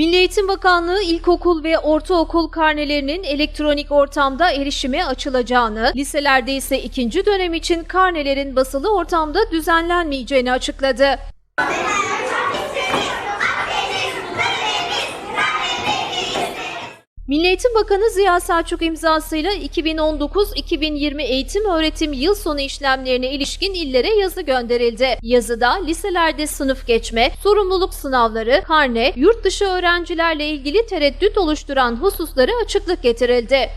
Milli Eğitim Bakanlığı ilkokul ve ortaokul karnelerinin elektronik ortamda erişime açılacağını, liselerde ise ikinci dönem için karnelerin basılı ortamda düzenlenmeyeceğini açıkladı. Milli Eğitim Bakanı Ziya Selçuk imzasıyla 2019-2020 eğitim öğretim yıl sonu işlemlerine ilişkin illere yazı gönderildi. Yazıda liselerde sınıf geçme, sorumluluk sınavları, karne, yurt dışı öğrencilerle ilgili tereddüt oluşturan hususları açıklık getirildi.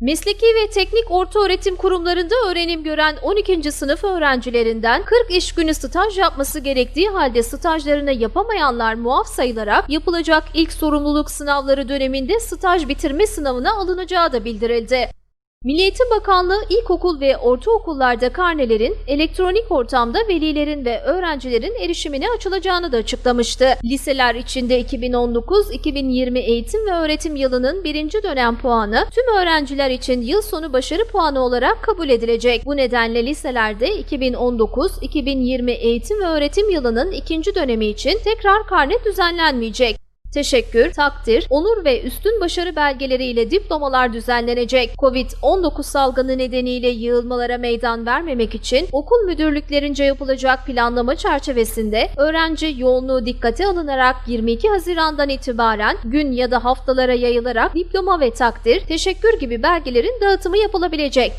Mesleki ve teknik ortaöğretim kurumlarında öğrenim gören 12. sınıf öğrencilerinden 40 iş günü staj yapması gerektiği halde stajlarını yapamayanlar muaf sayılarak yapılacak ilk sorumluluk sınavları döneminde staj bitirme sınavına alınacağı da bildirildi. Milli Eğitim Bakanlığı ilkokul ve ortaokullarda karnelerin elektronik ortamda velilerin ve öğrencilerin erişimine açılacağını da açıklamıştı. Liseler içinde 2019-2020 eğitim ve öğretim yılının birinci dönem puanı tüm öğrenciler için yıl sonu başarı puanı olarak kabul edilecek. Bu nedenle liselerde 2019-2020 eğitim ve öğretim yılının ikinci dönemi için tekrar karne düzenlenmeyecek. Teşekkür, takdir, onur ve üstün başarı belgeleriyle diplomalar düzenlenecek. Covid-19 salgını nedeniyle yığılmalara meydan vermemek için okul müdürlüklerince yapılacak planlama çerçevesinde öğrenci yoğunluğu dikkate alınarak 22 Haziran'dan itibaren gün ya da haftalara yayılarak diploma ve takdir, teşekkür gibi belgelerin dağıtımı yapılabilecek.